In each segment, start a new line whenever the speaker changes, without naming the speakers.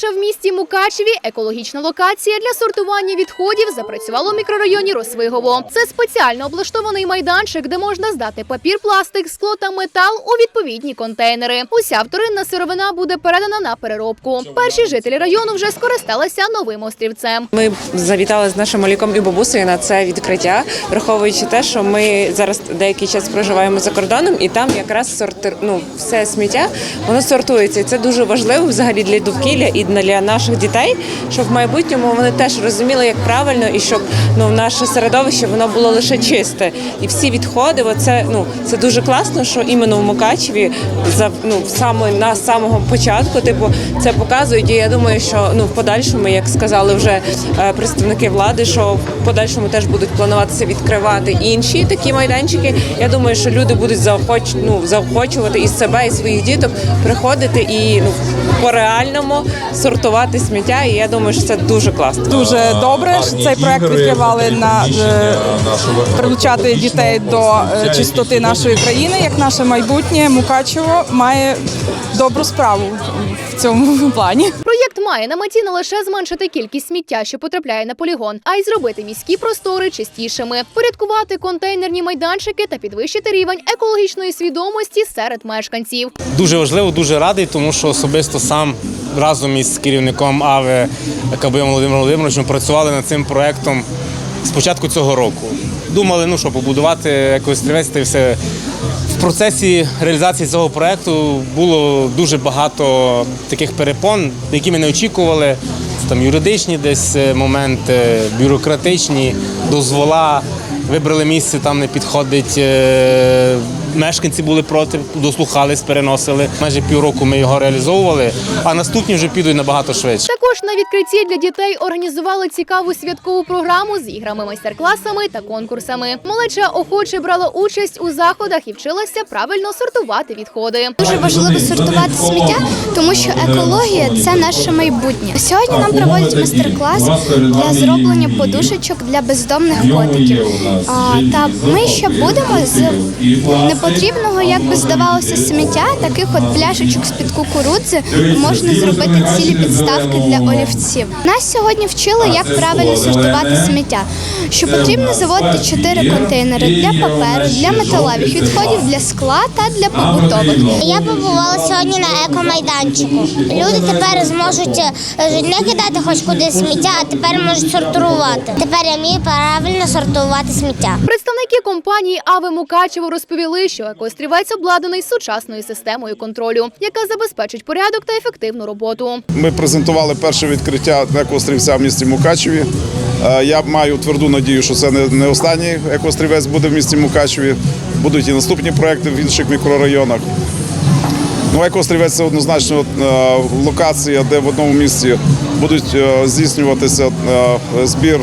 Вперше в місті Мукачеві екологічна локація для сортування відходів запрацювала у мікрорайоні Росвигово. Це спеціально облаштований майданчик, де можна здати папір, пластик, скло та метал у відповідні контейнери. Уся вторинна сировина буде передана на переробку. Перші жителі району вже скористалися новим острівцем.
Ми завітали з нашим малюком і бабусею на це відкриття, враховуючи те, що ми зараз деякий час проживаємо за кордоном, і там якраз сортир, ну, все сміття воно сортується. Це дуже важливо взагалі для довкілля і для наших дітей, щоб в майбутньому вони теж розуміли, як правильно, і щоб ну наше середовище воно було лише чисте. І всі відходи, оце ну це дуже класно, що іменно в Мукачеві за ну саме на самого початку, типу, це показують. І я думаю, що ну в подальшому, як сказали вже е, представники влади, що в подальшому теж будуть плануватися відкривати інші такі майданчики. Я думаю, що люди будуть заохоч, ну, заохочувати і себе, і своїх діток приходити і ну по реальному сортувати сміття. І я думаю, що це дуже класно.
Дуже добре, що цей проект відкривали на е, прилучати дітей до е, чистоти нашої країни, як наше майбутнє. Мукачево має добру справу в цьому плані.
Проєкт має на меті не лише зменшити кількість сміття, що потрапляє на полігон, а й зробити міські простори чистішими, порядкувати контейнерні майданчики та підвищити рівень екологічної свідомості серед мешканців.
Дуже важливо, дуже радий, тому що особисто сам разом із керівником АВ Кабиєм Володимиром Володимировичем працювали над цим проектом з початку цього року. Думали, ну що побудувати якось та все. В процесі реалізації цього проекту було дуже багато таких перепон, які ми не очікували. Це там юридичні десь е, моменти, бюрократичні, дозвола. Вибрали місце, там не підходить. е, Мешканці були проти, дослухались, переносили. Майже півроку ми його реалізовували, а наступні вже підуть набагато швидше.
Також на відкритті для дітей організували цікаву святкову програму з іграми, майстер-класами та конкурсами. Малеча охоче брала участь у заходах і вчилася правильно сортувати відходи.
Дуже важливо сортувати сміття, тому що екологія це наше майбутнє. Сьогодні нам проводять майстер-клас для зроблення подушечок для бездомних котиків. А, та ми ще будемо з непотрібного, як би здавалося, сміття, таких от пляшечок з-під кукурудзи можна зробити цілі підставки для олівців. Нас сьогодні вчили, як правильно сортувати сміття. Що потрібно заводити чотири контейнери для паперу, для металевих відходів, для скла та для побутових.
Я побувала сьогодні на екомайданчику. Люди тепер зможуть е, не кидати хоч куди сміття, а тепер можуть сортувати. Тепер я вмію правильно сортувати сміття.
Представники компанії Аве Мукачево розповіли, що екострівець обладнаний сучасною системою контролю, яка забезпечить порядок та ефективну роботу.
Ми презентували перше відкриття екострівця в місті Мукачеві. Е, Я маю тверду надію, що це не останній екострівець буде в місті Мукачеві. Будуть і наступні проекти в інших мікрорайонах. Ну, екострівець це однозначно е, локація, де в одному місці будуть е, здійснюватися збір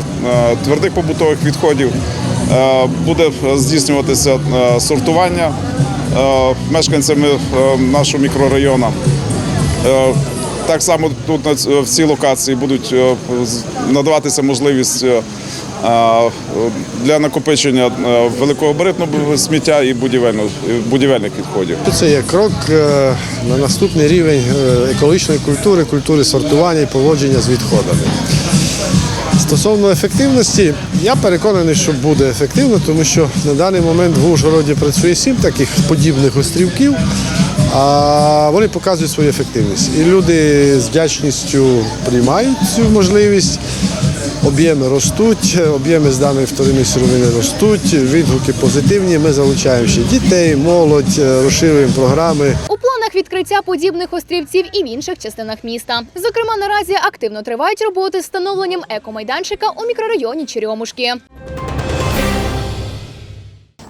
твердих побутових відходів, буде здійснюватися сортування мешканцями нашого мікрорайону. Так само тут на ц- в цій локації будуть е, надаватися можливість е, для накопичення е, великогабаритного сміття і будівельних відходів.
Це є крок на наступний рівень екологічної культури, культури сортування і поводження з відходами. Стосовно ефективності, я переконаний, що буде ефективно, тому що на даний момент в Ужгороді працює сім таких подібних острівків, а вони показують свою ефективність. І люди з вдячністю приймають цю можливість. Об'єми ростуть, об'єми з даної вторинної сировини ростуть, відгуки позитивні. Ми залучаємо ще дітей, молодь, е, розширюємо програми.
У планах відкриття подібних острівців і в інших частинах міста. Зокрема, наразі активно тривають роботи з встановленням екомайданчика у мікрорайоні Черемушки.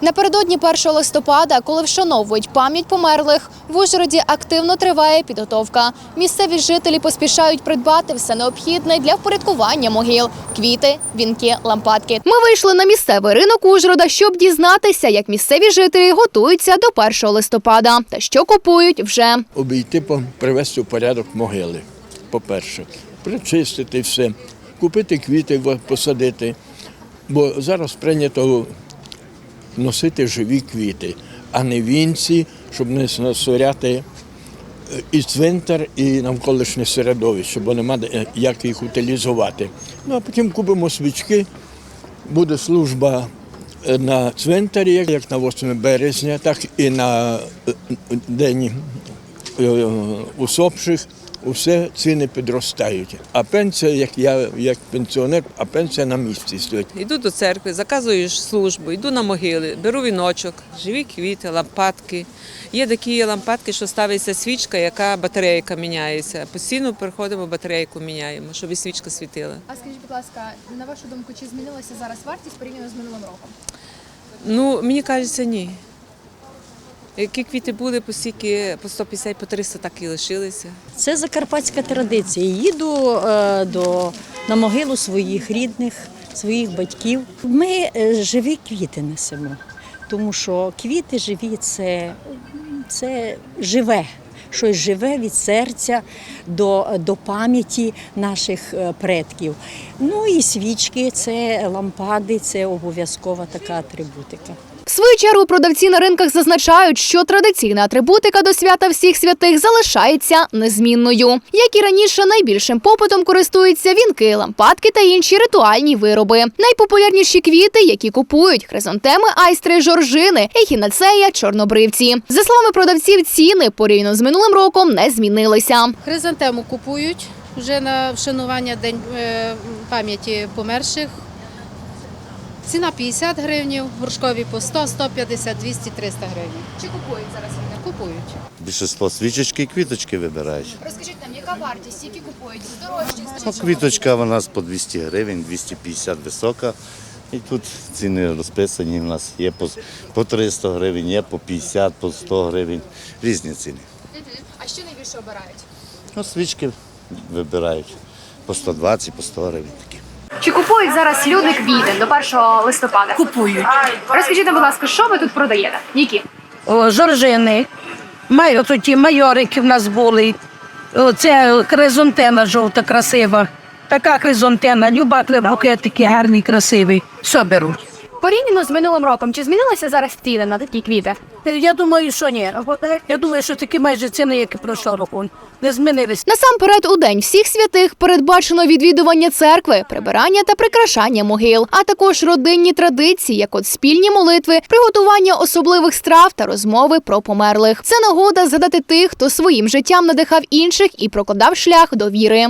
Напередодні 1 листопада, коли вшановують пам'ять померлих, в Ужгороді активно триває підготовка. Місцеві жителі поспішають придбати все необхідне для впорядкування могил: квіти, вінки, лампадки. Ми вийшли на місцевий ринок Ужгорода, щоб дізнатися, як місцеві жителі готуються до 1 листопада та що купують вже.
обійти, по- привести в порядок могили. По-перше, причистити все, купити квіти, посадити. Бо зараз прийнято носити живі квіти, а не вінці, щоб не насоряти і цвинтар, і навколишнє середовище, бо нема як їх утилізувати. Ну а потім купимо свічки, буде служба е, на цвинтарі, як- на 8 березня, так і на е, день е, усопших. Усе ціни підростають. А пенсія, як я як пенсіонер, а пенсія на місці стоїть.
Йду до церкви, заказую службу, йду на могили, беру віночок, живі квіти, лампадки. Є такі лампадки, що ставиться свічка, яка батарейка міняється. Постійно приходимо, батарейку міняємо, щоб і свічка світила.
А скажіть, будь ласка, на вашу думку, чи змінилася зараз вартість порівняно з минулим роком?
Ну, мені кажеться, ні. Які квіти були, по стільки, по 150, по 300 так і лишилися.
Це закарпатська традиція. Їду е, до, на могилу своїх рідних, своїх батьків. Ми е, живі квіти несемо, тому що квіти живі це, це живе. Щось живе від серця до, до пам'яті наших е, предків. Ну і свічки, це лампади, це обов'язкова така атрибутика.
В свою чергу продавці на ринках зазначають, що традиційна атрибутика до свята всіх святих залишається незмінною. Як і раніше, найбільшим попитом користуються вінки, лампадки та інші ритуальні вироби. Найпопулярніші квіти, які купують хризантеми, айстри, жоржини, ехінацея, чорнобривці. За словами продавців, ціни порівняно з минулим роком не змінилися.
Хризантему купують вже на вшанування День е, пам'яті померших. Ціна 50 гривень, горшкові по 100, 150, 200, 300 гривень.
Чи купують зараз вони?
Купують.
Більшість свічечки і квіточки вибирають.
Розкажіть нам, яка вартість, які купують дорожчі?
Ну, квіточка у нас по 200 гривень, 250 висока. І тут ціни розписані. У нас є по, по 300 гривень, є по 50, по 100 гривень. Різні ціни.
А що найбільше обирають?
Ну, свічки вибирають по 120, по 100 гривень такі.
Чи купують зараз люди квіти до 1 листопада?
Купують.
Розкажіть нам, будь ласка, що ви тут продаєте? Які?
О, жоржини, май, ті майорики в нас були. О, Це хризонтема жовта, красива. Така хризонтема, люба букетики гарний, красивий. Все беру.
Порівняно з минулим роком, чи змінилися зараз ціни на такі квіти?
Я думаю, що ні. Я думаю, що такі майже ціни, як і пройшов року, не змінилися.
Насамперед, у день всіх святих передбачено відвідування церкви, прибирання та прикрашання могил, а також родинні традиції, як от спільні молитви, приготування особливих страв та розмови про померлих. Це нагода згадати тих, хто своїм життям надихав інших і прокладав шлях до віри.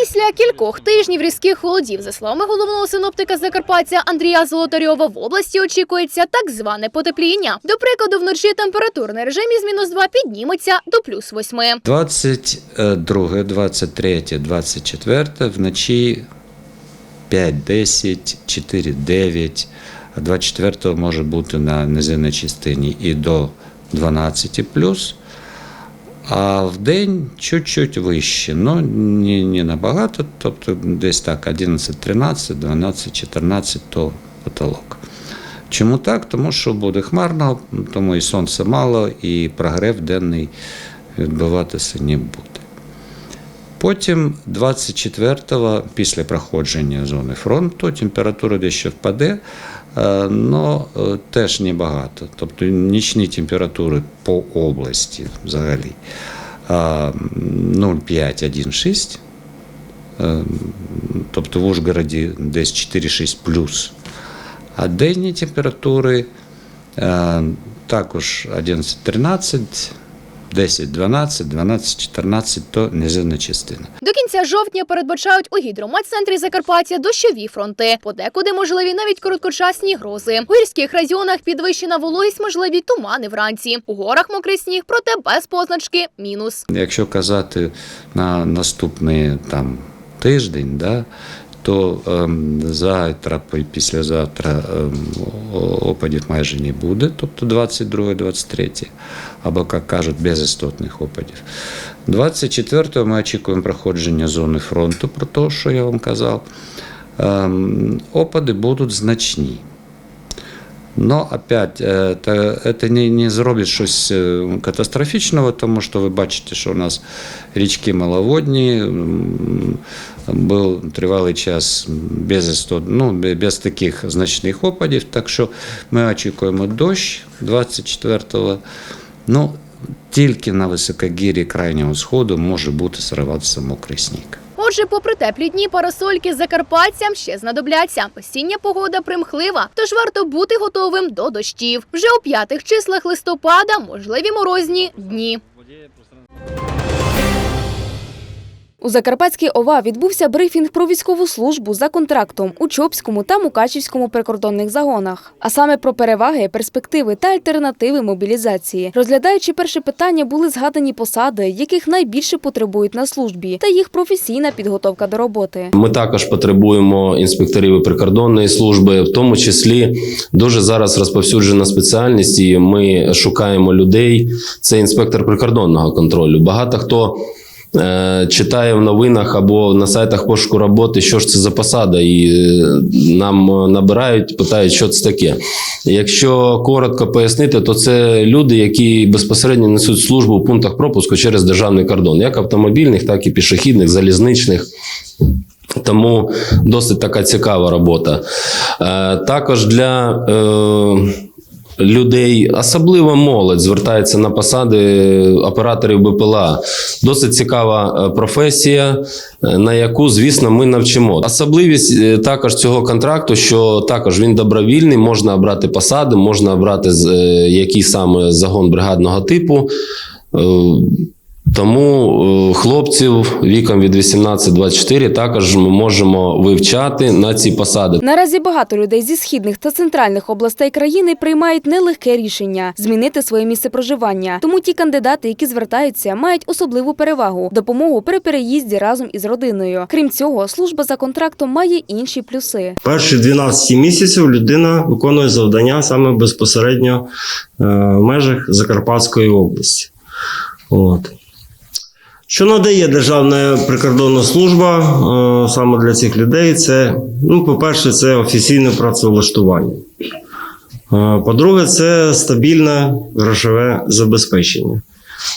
Після кількох тижнів різких холодів, за словами головного синоптика Закарпаття Андрія Золотарьова, в області очікується так зване потепління. До прикладу, вночі температурний режим із мінус 2 підніметься до плюс 8.
22, 23, 24 вночі 5, 10, 4, 9. А 24 може бути на низинній частині і до 12 плюс. А в день чуть-чуть вище, ну не, не набагато, тобто десь так 11, 13, 12, 14 то потолок. Чому так? Тому що буде хмарно, тому і сонця мало, і прогрев денний відбуватися не буде. Потім 24-го, після проходження зони фронту, температура дещо впаде, але теж небагато. Тобто нічні температури по області взагалі е, 0,5, 1,6. Е, Тобто в Ужгороді десь 4,6 плюс. А денні температури е, також 11-13, 10, 12, 12, 14 то низинна частина.
До кінця жовтня передбачають у гідрометцентрі Закарпаття дощові фронти. Подекуди можливі навіть короткочасні грози. У гірських районах підвищена вологість, можливі тумани вранці. У горах мокрий сніг, проте без позначки мінус.
Якщо казати на наступний там тиждень, да, то ем, завтра, післязавтра ем, опадів майже не буде, тобто 22-23, або, як кажуть, без істотних опадів. 24-го ми очікуємо проходження зони фронту, про те, що я вам казав. Ем, опади будуть значні. Но опять е, это не, не зробить щось е, катастрофічного, тому що ви бачите, що у нас річки маловодні, був тривалий час без, ну, без таких значних опадів. Так що ми очікуємо дощ 24-го. Ну, тільки на високогір'ї крайнього сходу може бути сриватися мокрий сніг.
Отже, попри теплі дні, парасольки закарпатцям ще знадобляться. Осіння погода примхлива, тож варто бути готовим до дощів. Вже у п'ятих числах листопада можливі морозні дні.
У Закарпатській ОВА відбувся брифінг про військову службу за контрактом у Чопському та Мукачівському прикордонних загонах, а саме про переваги, перспективи та альтернативи мобілізації. Розглядаючи перше питання, були згадані посади, яких найбільше потребують на службі, та їх професійна підготовка до роботи.
Ми також потребуємо інспекторів прикордонної служби, в тому числі дуже зараз розповсюджена спеціальність, і ми шукаємо людей. Це інспектор прикордонного контролю. Багато хто. Е, Читає в новинах або на сайтах пошуку роботи, що ж це за посада, і е, нам е, набирають, питають, що це таке. Якщо коротко пояснити, то це люди, які безпосередньо несуть службу у пунктах пропуску через державний кордон, як автомобільних, так і пішохідних, залізничних. Тому досить така цікава робота. Також для людей, особливо молодь, звертається на посади операторів БПЛА. Досить цікава е, професія, е, на яку, звісно, ми навчимо. Особливість е, також цього контракту, що також він добровільний, можна обрати посади, можна обрати який саме загон бригадного типу. Тому е, хлопців віком від 18-24 також ми можемо вивчати на ці посади.
Наразі багато людей зі східних та центральних областей країни приймають нелегке рішення змінити своє місце проживання. Тому ті кандидати, які звертаються, мають особливу перевагу допомогу при переїзді разом із родиною. Крім цього, служба за контрактом має інші плюси.
Перші 12 місяців людина виконує завдання саме безпосередньо е, в межах Закарпатської області. От. Що надає Державна прикордонна служба е, саме для цих людей? Це, ну, по-перше, це офіційне працевлаштування. Е, По-друге, це стабільне грошове забезпечення.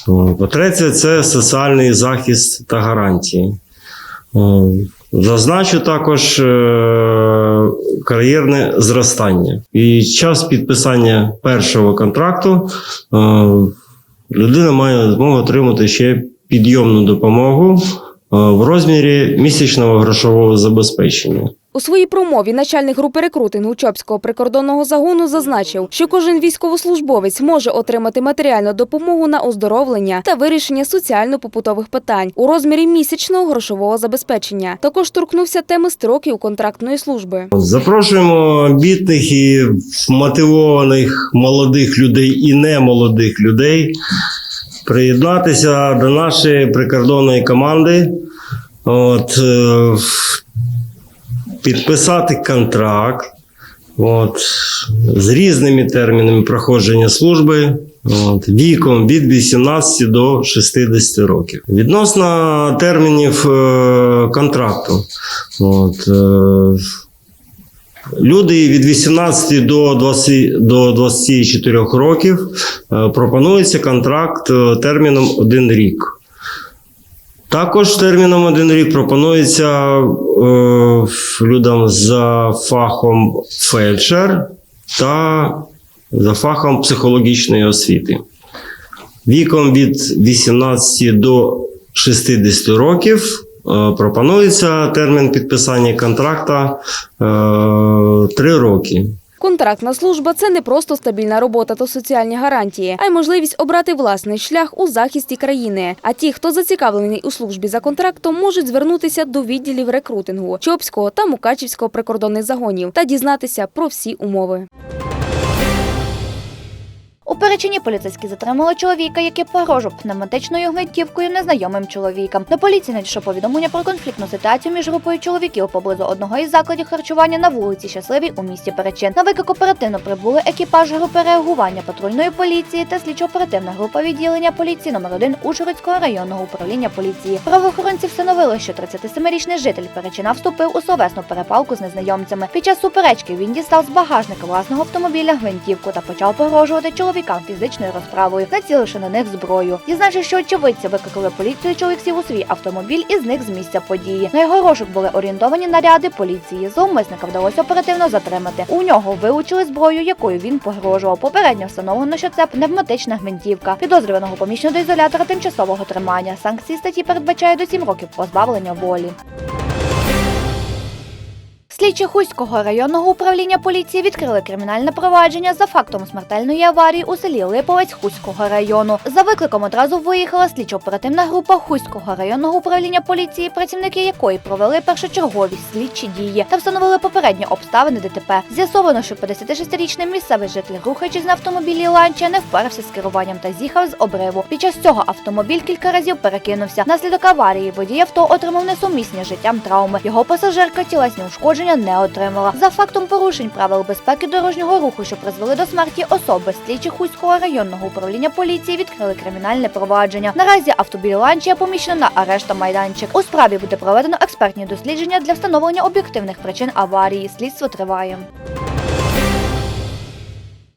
Е, По-третє, це соціальний захист та гарантії. Зазначу також кар'єрне зростання. Під час підписання першого контракту людина має змогу отримати ще підйомну допомогу е, в розмірі місячного грошового забезпечення.
У своїй промові начальник групи рекрутингу Чопського прикордонного загону зазначив, що кожен військовослужбовець може отримати матеріальну допомогу на оздоровлення та вирішення соціально-побутових питань у розмірі місячного грошового забезпечення. Також торкнувся теми строків контрактної служби.
Запрошуємо амбітних і мотивованих молодих людей і немолодих людей приєднатися до нашої прикордонної команди. От, е, підписати контракт от, з різними термінами проходження служби. От, віком від 18 до 60 років. Відносно термінів е, контракту. От, е, Люди від 18 до 20, до 24 років е, пропонується контракт е, терміном 1 рік. Також терміном 1 рік пропонується е, людям за фахом фельдшер та за фахом психологічної освіти. Віком від 18 до 60 років пропонується термін підписання контракта 3 роки.
Контрактна служба це не просто стабільна робота та соціальні гарантії, а й можливість обрати власний шлях у захисті країни. А ті, хто зацікавлений у службі за контрактом, можуть звернутися до відділів рекрутингу Чопського та Мукачівського прикордонних загонів та дізнатися про всі умови.
У Перечині поліцейські затримали чоловіка, який погрожував пневматичною гвинтівкою незнайомим чоловікам. До поліції надійшло повідомлення про конфліктну ситуацію між групою чоловіків поблизу одного із закладів харчування на вулиці Щасливій у місті Перечин. На виклик оперативно прибули екіпаж групи реагування патрульної поліції та слідчо-оперативна група відділення поліції номер 1 Ужгородського районного управління поліції. Правоохоронці встановили, що 37-річний житель Перечина вступив у словесну перепалку з незнайомцями. Під час суперечки він дістав з багажника власного автомобіля гвинтівку та почав погрожувати чоловіку чоловікам фізичною розправою, націливши на них зброю. Дізнавшись, що очевидці викликали поліцію, чоловік сів у свій автомобіль і зник з місця події. На його розшук були орієнтовані наряди поліції. Зловмисника вдалося оперативно затримати. У нього вилучили зброю, якою він погрожував. Попередньо встановлено, що це пневматична гвинтівка. Підозрюваного поміщено до ізолятора тимчасового тримання. Санкції статті передбачає до 7 років позбавлення волі. Слідчі Хуського районного управління поліції відкрили кримінальне провадження за фактом смертельної аварії у селі Липовець Хуського району. За викликом одразу виїхала слідчо-оперативна група Хуського районного управління поліції, працівники якої провели першочергові слідчі дії та встановили попередні обставини ДТП. З'ясовано, що 56-річний місцевий житель, рухаючись на автомобілі Ланча, не впорався з керуванням та з'їхав з обриву. Під час цього автомобіль кілька разів перекинувся. Наслідок аварії водій авто отримав несумісні життям травми. Його пасажирка тілесні ушкодження не отримала. За фактом порушень правил безпеки дорожнього руху, що призвели до смерті особи, слідчі Хуського районного управління поліції відкрили кримінальне провадження. Наразі автобіланчія Ланчія поміщено на арешта майданчик. У справі буде проведено експертні дослідження для встановлення об'єктивних причин аварії. Слідство триває.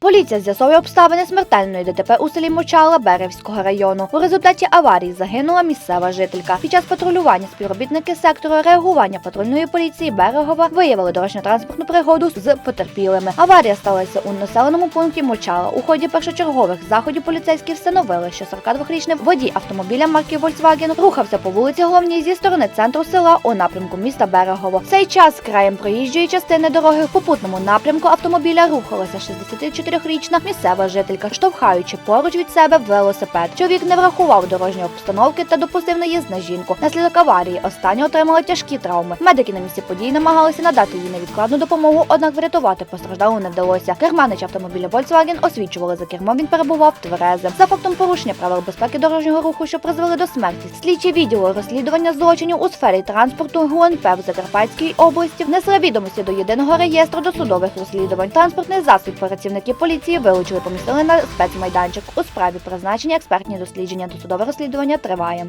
Поліція з'ясовує обставини смертельної ДТП у селі Мочала Беревського району. У результаті аварії загинула місцева жителька. Під час патрулювання співробітники сектору реагування патрульної поліції Берегова виявили дорожньо-транспортну пригоду з потерпілими. Аварія сталася у населеному пункті Мочала. У ході першочергових заходів поліцейські встановили, що 42-річний водій автомобіля марки Volkswagen рухався по вулиці головній зі сторони центру села у напрямку міста Берегово. В цей час краєм проїжджої частини дороги в попутному напрямку автомобіля рухалася 64 річна місцева жителька, штовхаючи поруч від себе велосипед. Чоловік не врахував дорожньої обстановки та допустив наїзд на жінку. Наслідок аварії остання отримала тяжкі травми. Медики на місці події намагалися надати їй невідкладну допомогу, однак врятувати постраждалу не вдалося. Керманич автомобіля Volkswagen освічували за кермом. Він перебував тверезим. За фактом порушення правил безпеки дорожнього руху, що призвели до смерті. Слідчі відділу розслідування злочинів у сфері транспорту ГУНП в Закарпатській області внесли відомості до єдиного реєстру досудових розслідувань. Транспортний засіб працівники поліції вилучили, помістили на спецмайданчик. У справі призначення експертні дослідження. Досудове розслідування триває.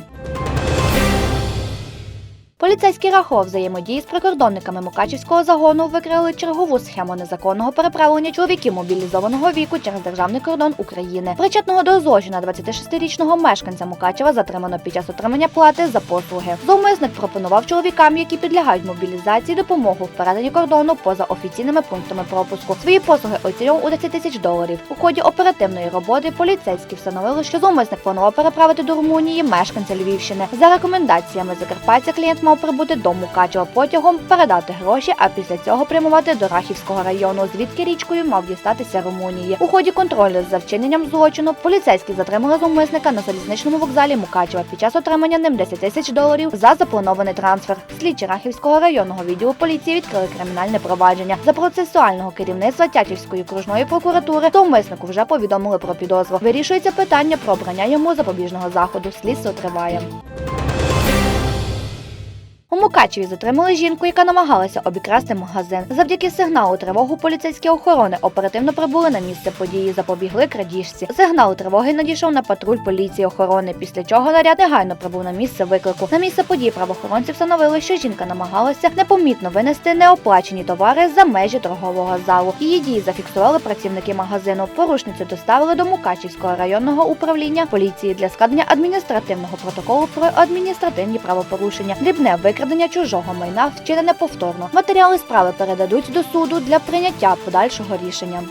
Поліцейський рахов взаємодії з прикордонниками Мукачівського загону викрили чергову схему незаконного переправлення чоловіків мобілізованого віку через державний кордон України. Причетного до злочина 26-річного мешканця Мукачева затримано під час отримання плати за послуги. Зловмисник пропонував чоловікам, які підлягають мобілізації, допомогу в перетині кордону поза офіційними пунктами пропуску. Свої послуги оцінював у 10 тисяч доларів. У ході оперативної роботи поліцейські встановили, що зловмисник планував переправити до Румунії мешканця Львівщини. За рекомендаціями Закарпаття клієнт мав прибути до Мукачева потягом, передати гроші, а після цього прямувати до Рахівського району, звідки річкою мав дістатися Румунії. У ході контролю за вчиненням злочину поліцейські затримали зловмисника на залізничному вокзалі Мукачева під час отримання ним 10 тисяч доларів за запланований трансфер. Слідчі Рахівського районного відділу поліції відкрили кримінальне провадження за процесуального керівництва Тячівської окружної прокуратури. Зловмиснику вже повідомили про підозру. Вирішується питання про обрання йому запобіжного заходу. Слідство триває. У Мукачеві затримали жінку, яка намагалася обікрасти магазин. Завдяки сигналу тривогу поліцейські охорони оперативно прибули на місце події, запобігли крадіжці. Сигнал тривоги надійшов на патруль поліції охорони, після чого наряд негайно прибув на місце виклику. На місце події правоохоронці встановили, що жінка намагалася непомітно винести неоплачені товари за межі торгового залу. Її дії зафіксували працівники магазину. Порушницю доставили до Мукачівського районного управління поліції для складення адміністративного протоколу про адміністративні правопорушення. Дрібне викрадення чужого майна вчинене повторно. Матеріали справи передадуть до суду для прийняття подальшого рішення.